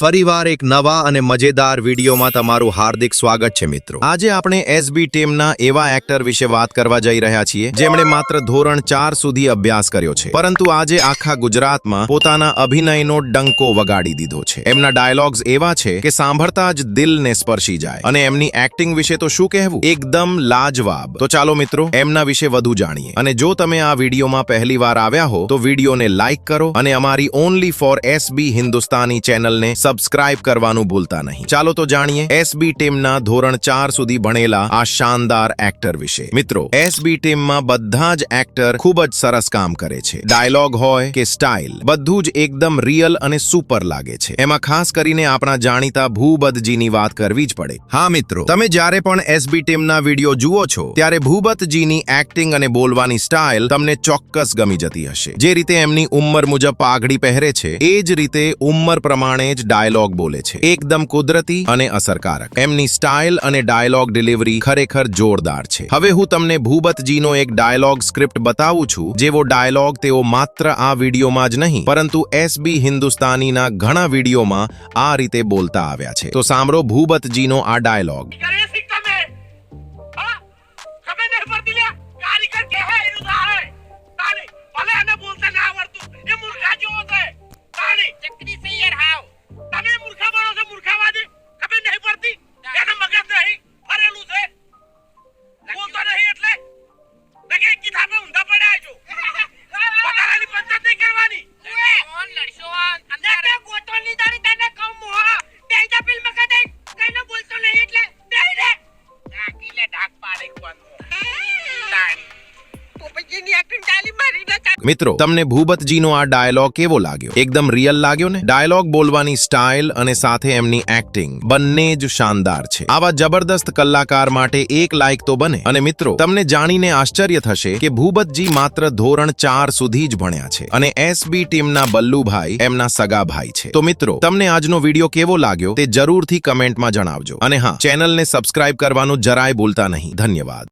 ફરીવાર એક નવા અને મજેદાર વિડીયોમાં તમારું હાર્દિક સ્વાગત છે મિત્રો. આજે આપણે એસબી ટીમના એવા એક્ટર વિશે વાત કરવા જઈ રહ્યા છીએ, જેમણે માત્ર ધોરણ ચાર સુધી અભ્યાસ કર્યો છે. પરંતુ આજે આખા ગુજરાતમાં પોતાના અભિનયનો ડંકો વગાડી દીધો છે. એમના ડાયલોગ્સ એવા છે કે સાંભળતા જ દિલને સ્પર્શી જાય. અને એમની એક્ટિંગ વિશે તો શું કહેવું? એકદમ લાજવાબ. તો ચાલો મિત્રો, એમના વિશે વધુ જાણીએ. અને જો તમે આ વિડીયોમાં પહેલીવાર આવ્યા હો, તો વિડીયોને લાઈક કરો અને અમારી ઓનલી ફોર એસબી હિન્દુસ્તાની ચેનલને સબસ્ક્રાઇબ કરવાનું ભૂલતા નહીં. ચાલો તો જાણીએ એસબી ટીમના ધોરણ ચાર સુધી ભણેલા આ શાનદાર એક્ટર વિશે. મિત્રો એસબી ટીમમાં બધા જ એક્ટર ખૂબ જ સરસ કામ કરે છે. ડાયલોગ હોય કે સ્ટાઇલ બધું જ એકદમ રિયલ અને સુપર લાગે છે. એમાં ખાસ કરીને આપણા જાણીતા ભૂબતજીની વાત કરવી જ પડે. હા, મિત્રો, તમે જ્યારે પણ એસબી ટીમના વીડિયો જુઓ છો, ત્યારે ભૂબતજીની એક્ટિંગ અને બોલવાની સ્ટાઇલ તમને ચોક્કસ ગમી જતી હશે. જે રીતે એમની ઉંમર મુજબ પાઘડી પહેરે છે, એ જ રીતે ઉંમર પ્રમાણે જ ડાયલોગ બોલે છે. એકદમ કુદરતી અને અસરકારક. એમની સ્ટાઇલ અને ડાયલોગ ડિલિવરી ખરેખર જોરદાર છે. હવે હું તમને ભૂબતજીનો એક ડાયલોગ સ્ક્રિપ્ટ બતાવું છું, જેવો ડાયલોગ તેઓ માત્ર આ વિડીયોમાં જ નહીં, પરંતુ એસબી હિન્દુસ્તાનીના ઘણા વિડીયોમાં આ રીતે બોલતા આવ્યા છે. તો સાંભળો ભૂબતજીનો આ ડાયલોગ. મિત્રો, તમને ભૂપતજીનો આ ડાયલોગ કેવો લાગ્યો? એકદમ રિયલ લાગ્યો ને? ડાયલોગ બોલવાની સ્ટાઇલ અને સાથે એમની એક્ટિંગ બંને જ શાનદાર છે. આવા જબરદસ્ત કલાકાર માટે એક લાયક તો બને. અને મિત્રો, તમને જાણીને આશ્ચર્ય થશે કે ભૂપતજી માત્ર ધોરણ ચાર સુધી જ ભણ્યા છે અને એસબી ટીમના બલ્લુભાઈ એમના સગા ભાઈ છે. તો મિત્રો, તમને આજનો વીડિયો કેવો લાગ્યો તે જરૂરથી કમેન્ટમાં જણાવજો. અને હા ચેનલને સબસ્ક્રાઇબ કરવાનું જરાય ભૂલતા નહીં. ધન્યવાદ.